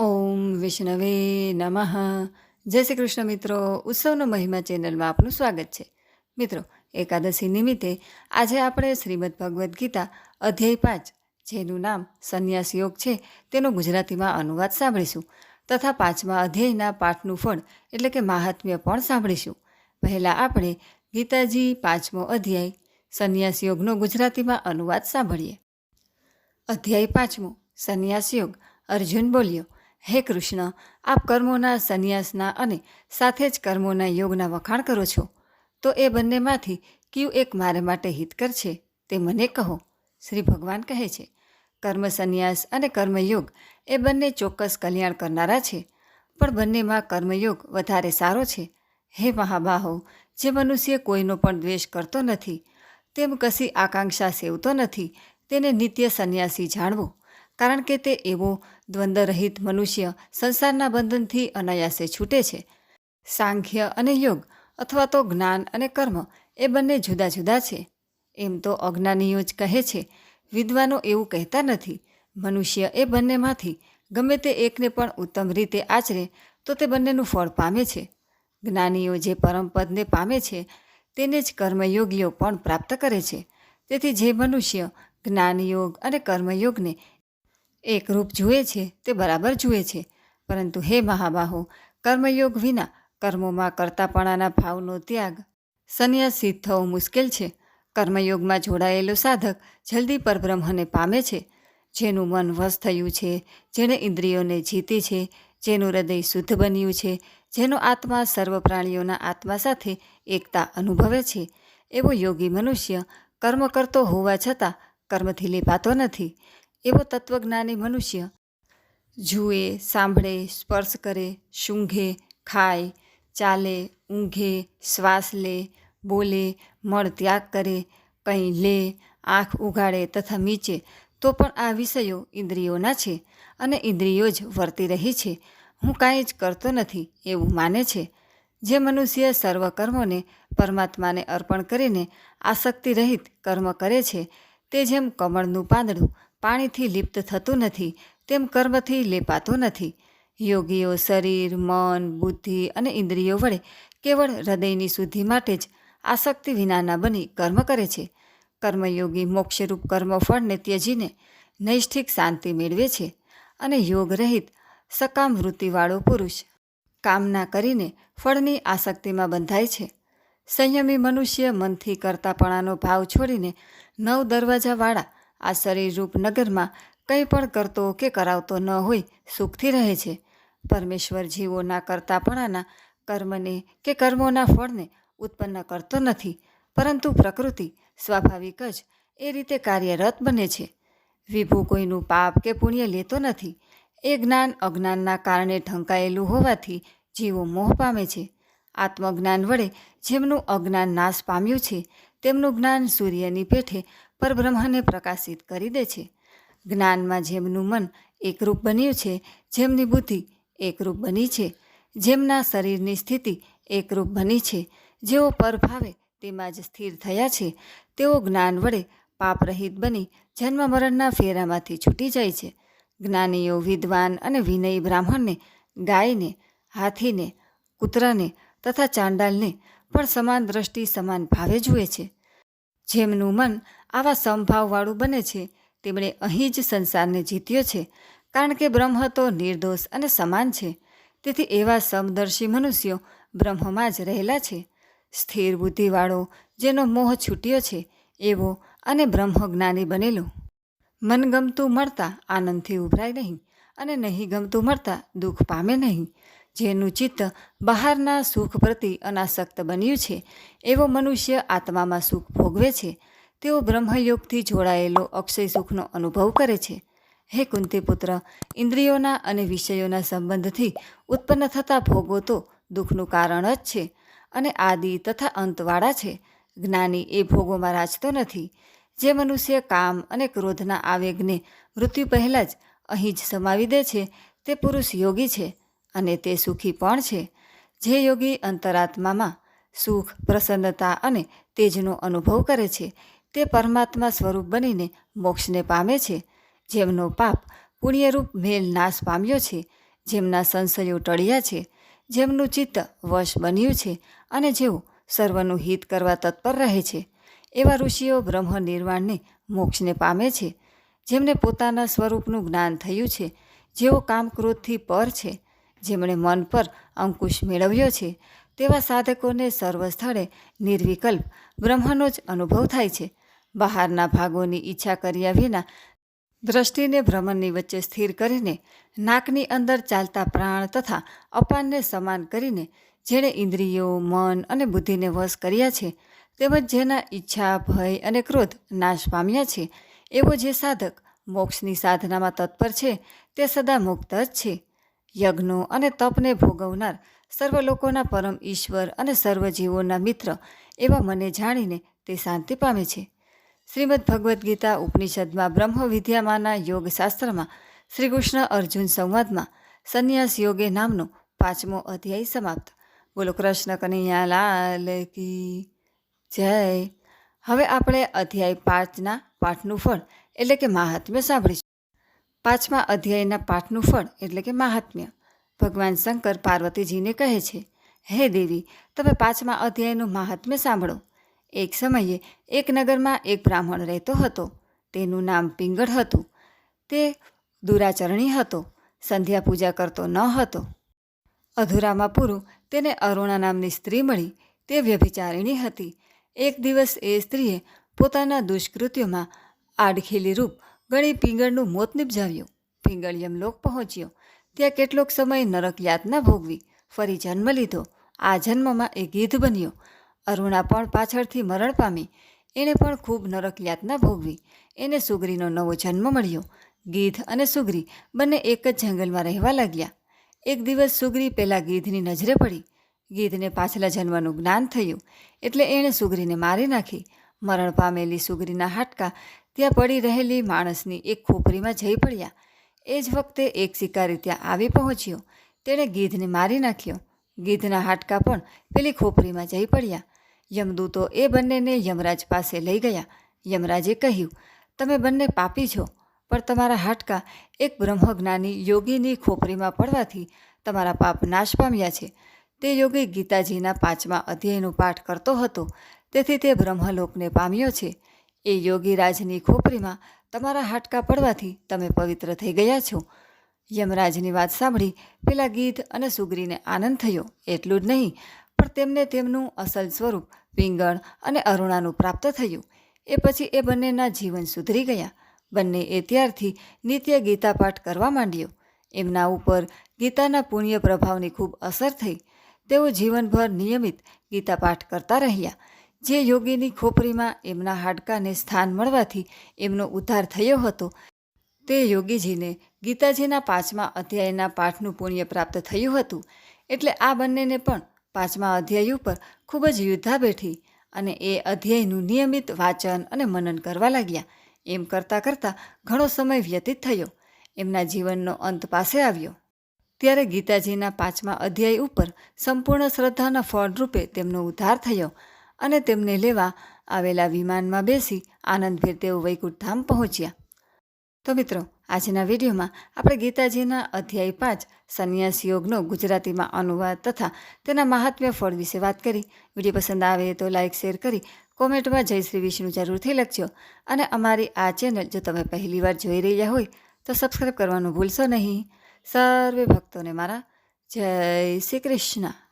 ઓમ વિષ્ણવે નમઃ. જય શ્રી કૃષ્ણ મિત્રો, ઉત્સવનો મહિમા ચેનલમાં આપનું સ્વાગત છે. મિત્રો, એકાદશી નિમિત્તે આજે આપણે શ્રીમદ ભગવદ્ ગીતા અધ્યાય પાંચ, જેનું નામ સંન્યાસ યોગ છે, તેનો ગુજરાતીમાં અનુવાદ સાંભળીશું. તથા પાંચમા અધ્યાયના પાઠનું ફળ, એટલે કે મહાત્મ્ય પણ સાંભળીશું. પહેલાં આપણે ગીતાજી પાંચમો અધ્યાય, સંન્યાસ યોગનો ગુજરાતીમાં અનુવાદ સાંભળીએ. અધ્યાય પાંચમો, સંન્યાસ યોગ. અર્જુન બોલ્યો હે કૃષ્ણ, આપ કર્મોના સંન્યાસના અને સાથે જ કર્મોના યોગના વખાણ કરો છો. તો એ બંનેમાંથી કયું એક મારે માટે હિતકર છે તે મને કહો, શ્રી ભગવાન કહે છે. કર્મ સંન્યાસ અને કર્મયોગ એ બંને ચોક્કસ કલ્યાણ કરનારા છે, પણ બંનેમાં કર્મયોગ વધારે સારો છે. હે મહાબાહો, જે મનુષ્ય કોઈનો પણ દ્વેષ કરતો નથી, તેમ કશી આકાંક્ષા સેવતો નથી, તેને નિત્ય સંન્યાસી જાણવો, કારણ કે તે એવો દ્વંદ્વરહિત મનુષ્ય સંસારના બંધનથી અનાયાસે છૂટે છે. સાંખ્ય અને યોગ અથવા તો જ્ઞાન અને કર્મ એ બંને જુદા જુદા છે. એમ તો અજ્ઞાનીઓ જ કહે છે, વિદ્વાનો એવું કહેતા નથી, મનુષ્ય એ બંનેમાંથી ગમે તે એકને પણ ઉત્તમ રીતે આચરે તો તે બંનેનું ફળ પામે છે. જ્ઞાનીઓ જે પરમપદને પામે છે, તેને જ કર્મયોગીઓ પણ પ્રાપ્ત કરે છે. તેથી જે મનુષ્ય જ્ઞાનયોગ અને કર્મયોગને એકરૂપ જુએ છે, તે બરાબર જુએ છે. પરંતુ હે મહાબાહો, કર્મયોગ વિના કર્મોમાં કરતાપણાના ભાવનો ત્યાગ સંન્યાસી થવો મુશ્કેલ છે. કર્મયોગમાં જોડાયેલો સાધક જલ્દી પરબ્રહ્મને પામે છે. જેનું મન વશ થયું છે, જેણે ઇન્દ્રિયોને જીતી છે, જેનું હૃદય શુદ્ધ બન્યું છે, જેનો આત્મા સર્વ પ્રાણીઓના આત્મા સાથે એકતા અનુભવે છે. એવો યોગી મનુષ્ય કર્મ કરતો હોવા છતાં કર્મથી લેપાતો નથી. એવો તત્વજ્ઞાની મનુષ્ય જુએ, સાંભળે, સ્પર્શ કરે સૂંઘે ખાય, ચાલે, ઊંઘે, શ્વાસ લે, બોલે, મળ ત્યાગ કરે, કંઈ લે, આંખ ઉગાડે તથા મીચે, તો પણ આ વિષયો ઇન્દ્રિયોના છે અને ઇન્દ્રિયો જ વર્તી રહી છે. હું કાંઈ જ કરતો નથી એવું માને છે. જે મનુષ્ય સર્વ કર્મોને પરમાત્માને અર્પણ કરીને આસક્તિ રહિત કર્મ કરે છે, તે જેમ કમળનું પાંદડું પાણીથી લિપ્ત થતું નથી, તેમ કર્મથી લેપાતું નથી. યોગીઓ શરીર, મન, બુદ્ધિ અને ઇન્દ્રિયો વડે કેવળ હૃદયની શુદ્ધિ માટે જ આસક્તિ વિનાના બની કર્મ કરે છે. કર્મયોગી મોક્ષરૂપ કર્મફળને ત્યજીને નૈષ્ઠિક શાંતિ મેળવે છે અને યોગ રહિત સકામ વૃત્તિવાળો પુરુષ કામના કરીને ફળની આસક્તિમાં બંધાય છે. સંયમી મનુષ્ય મનથી કરતાપણાનો ભાવ છોડીને નવ દરવાજાવાળા આ શરીરરૂપ નગરમાં કંઈ પણ કરતો કે કરાવતો ન હોય, સુખથી રહે છે. પરમેશ્વર જીવોના કરતાપણાના કર્મને કે કર્મોના ફળને ઉત્પન્ન કરતો નથી, પરંતુ પ્રકૃતિ સ્વાભાવિક જ એ રીતે કાર્યરત બને છે. વિભુ કોઈનું પાપ કે પુણ્ય લેતો નથી, એ જ્ઞાન અજ્ઞાનના કારણે ઢંકાયેલું હોવાથી જીવો મોહ પામે છે. આત્મજ્ઞાન વડે જેમનું અજ્ઞાન નાશ પામ્યું છે, તેમનું જ્ઞાન સૂર્યની પેઠે પરબ્રહ્મને પ્રકાશિત કરી દે છે. જ્ઞાનમાં જેમનું મન એકરૂપ બન્યું છે, જેમની બુદ્ધિ એકરૂપ બની છે, જેમના શરીરની સ્થિતિ એકરૂપ બની છે, જેઓ પરભાવે તેમાં જ સ્થિર થયા છે, તેઓ જ્ઞાન વડે પાપરહિત બની જન્મ મરણના ફેરામાંથી છૂટી જાય છે. જ્ઞાનીઓ વિદ્વાન અને વિનયી બ્રાહ્મણને ગાયને, હાથીને, કૂતરાને તથા ચાંડાલને પણ સમાન દ્રષ્ટિ સમાન ભાવે જુએ છે. જેમનું મન આવા સમભાવવાળું બને છે, તેમણે અહીં જ સંસારને જીત્યો છે, કારણ કે બ્રહ્મ તો નિર્દોષ અને સમાન છે. તેથી એવા સમદર્શી મનુષ્યો બ્રહ્મમાં જ રહેલા છે. સ્થિર બુદ્ધિવાળો, જેનો મોહ છૂટ્યો છે, એવો અને બ્રહ્મજ્ઞાની બનેલો. મનગમતું મળતા આનંદથી ઉભરાય નહીં અને નહીં ગમતું મળતા દુઃખ પામે નહીં. જેનું ચિત્ત બહારના સુખ પ્રતિ અનાસક્ત બન્યું છે, એવો મનુષ્ય આત્મામાં સુખ ભોગવે છે. તેઓ બ્રહ્મયોગથી જોડાયેલો અક્ષય સુખનો અનુભવ કરે છે. હે કુંતીપુત્ર, ઇન્દ્રિયોના અને વિષયોના સંબંધથી ઉત્પન્ન થતા ભોગો તો દુઃખનું કારણ જ છે અને આદિ તથા અંતવાળા છે. જ્ઞાની એ ભોગોમાં રાચતો નથી. જે મનુષ્ય કામ અને ક્રોધના આવેગને મૃત્યુ પહેલાં જ અહીં જ સમાવી દે છે, તે પુરુષ યોગી છે. અને તે સુખી પણ છે. જે યોગી અંતરાત્મામાં સુખ, પ્રસન્નતા અને તેજનો અનુભવ કરે છે, તે પરમાત્મા સ્વરૂપ બનીને મોક્ષને પામે છે. જેમનો પાપ પુણ્યરૂપ મેલ નાશ પામ્યો છે, જેમના સંશયો ટળ્યા છે, જેમનું ચિત્ત વશ બન્યું છે અને જેઓ સર્વનું હિત કરવા તત્પર રહે છે, એવા ઋષિઓ બ્રહ્મ નિર્વાણને મોક્ષને પામે છે. જેમને પોતાના સ્વરૂપનું જ્ઞાન થયું છે, જેઓ કામ ક્રોધથી પર છે જેમણે મન પર અંકુશ મેળવ્યો છે, તેવા સાધકોને સર્વ સ્થળે નિર્વિકલ્પ બ્રહ્મનો જ અનુભવ થાય છે. બહારના ભાગોની ઈચ્છા કર્યા વિના દ્રષ્ટિને ભ્રમણની વચ્ચે સ્થિર કરીને નાકની અંદર ચાલતા પ્રાણ તથા અપાનને સમાન કરીને જેણે ઇન્દ્રિયો, મન અને બુદ્ધિને વશ કર્યા છે, તેમજ જેના ઈચ્છા, ભય અને ક્રોધ નાશ પામ્યા છે, એવો જે સાધક મોક્ષની સાધનામાં તત્પર છે, તે સદા મુક્ત જ છે. યજ્ઞો અને તપને ભોગવનાર સર્વ લોકોના પરમ ઈશ્વર અને સર્વ જીવોના મિત્ર એવા મને જાણીને તે શાંતિ પામે છે. શ્રીમદ ભગવદ્ ગીતા ઉપનિષદમાં બ્રહ્મ વિદ્યામાના યોગશાસ્ત્રમાં શ્રી કૃષ્ણ અર્જુન સંવાદમાં સંન્યાસ યોગે નામનો પાંચમો અધ્યાય સમાપ્ત. બોલો, કૃષ્ણ કનૈયા લાલ કી જય. હવે આપણે અધ્યાય પાંચના પાઠનું ફળ એટલે કે મહાત્મ્ય સાંભળીશું. પાંચમા અધ્યાયના પાઠનું ફળ, એટલે કે મહાત્મ્ય. ભગવાન શંકર પાર્વતીજીને કહે છે, હે દેવી, તમે પાંચમા અધ્યાયનું મહાત્મ્ય સાંભળો. એક સમયે એક નગરમાં એક બ્રાહ્મણ રહેતો હતો. તેનું નામ પિંગળ હતું. તે દુરાચરણી હતો. સંધ્યા પૂજા કરતો ન હતો. અધૂરામાં પૂરું તેને અરુણા નામની સ્ત્રી મળી. તે વ્યભિચારિણી હતી. એક દિવસ એ સ્ત્રીએ પોતાના દુષ્કૃત્યોમાં આડખીલી રૂપ ગણી પિંગળનું મોત નિપજાવ્યું. પિંગળ યમલોક પહોંચ્યો. ત્યાં કેટલોક સમય નરક યાતના ભોગવી ફરી જન્મ લીધો. આ જન્મમાં એ ગીધ બન્યો. અરુણા પણ પાછળથી મરણ પામી. એણે પણ ખૂબ નરક યાતના ભોગવી. એને સુગરીનો નવો જન્મ મળ્યો. ગીધ અને સુગરી બંને એક જ જંગલમાં રહેવા લાગ્યા. એક દિવસ સુગરી પેલા ગીધની નજરે પડી. ગીધને પાછલા જન્મનું જ્ઞાન થયું. એટલે એણે સુગરીને મારી નાખી. મરણ પામેલી સુગરીના હાડકા ત્યાં પડી રહેલી માણસની એક ખોપરીમાં જઈ પડ્યા. એ જ વખતે એક શિકારી ત્યાં આવી પહોંચ્યો. તેણે ગીધને મારી નાખ્યો. ગીધના હાડકા પણ પેલી ખોપરીમાં જઈ પડ્યા. યમદૂતો એ બંનેને યમરાજ પાસે લઈ ગયા. યમરાજે કહ્યું, તમે બંને પાપી છો, પણ તમારા હાડકા એક બ્રહ્મજ્ઞાની યોગીની ખોપરીમાં પડવાથી તમારા પાપ નાશ પામ્યા છે. તે યોગી ગીતાજીના પાંચમા અધ્યાયનો પાઠ કરતો હતો. તેથી તે બ્રહ્મલોકને પામ્યો છે. એ યોગીરાજની ખોપરીમાં તમારા હાડકા પડવાથી તમે પવિત્ર થઈ ગયા છો. યમરાજની વાત સાંભળી પેલા ગીધ અને સુગરીને આનંદ થયો. એટલું જ નહીં, પણ તેમને તેમનું અસલ સ્વરૂપ પિંગળ અને અરુણાનું પ્રાપ્ત થયું. એ પછી એ બંનેના જીવન સુધરી ગયા. બંને એ ત્યારથી નિત્ય ગીતા પાઠ કરવા માંડ્યો. એમના ઉપર ગીતાના પુણ્ય પ્રભાવની ખૂબ અસર થઈ. તેઓ જીવનભર નિયમિત ગીતા પાઠ કરતા રહ્યા. જે યોગીની ખોપરીમાં એમના હાડકાને સ્થાન મળવાથી એમનો ઉદ્ધાર થયો હતો, તે યોગીજીને ગીતાજીના પાંચમા અધ્યાયના પાઠનું પુણ્ય પ્રાપ્ત થયું હતું. એટલે આ બંનેને પણ પાંચમા અધ્યાય ઉપર ખૂબ જ યુદ્ધા બેઠી અને એ અધ્યાયનું નિયમિત વાંચન અને મનન કરવા લાગ્યા. એમ કરતાં કરતાં ઘણો સમય વ્યતીત થયો. એમના જીવનનો અંત પાસે આવ્યો. ત્યારે ગીતાજીના પાંચમા અધ્યાય ઉપર સંપૂર્ણ શ્રદ્ધાના ફળરૂપે તેમનો ઉદ્ધાર થયો. અને તેમને લેવા આવેલા વિમાનમાં બેસી આનંદભેર તેઓ વૈકુંઠધામ પહોંચ્યા. તો મિત્રો, આજના વિડીયોમાં આપણે ગીતાજીના અધ્યાય પાંચ સંન્યાસ યોગનો ગુજરાતીમાં અનુવાદ તથા તેના મહાત્મ્ય ફળ વિશે વાત કરી. વીડિયો પસંદ આવે તો લાઇક શેર કરી, કોમેન્ટમાં જય શ્રી વિષ્ણુ જરૂરથી લખજો. અને અમારી આ ચેનલ જો તમે પહેલીવાર જોઈ રહ્યા હોય, તો સબસ્ક્રાઈબ કરવાનું ભૂલશો નહીં. સર્વે ભક્તોને મારા જય શ્રી કૃષ્ણ.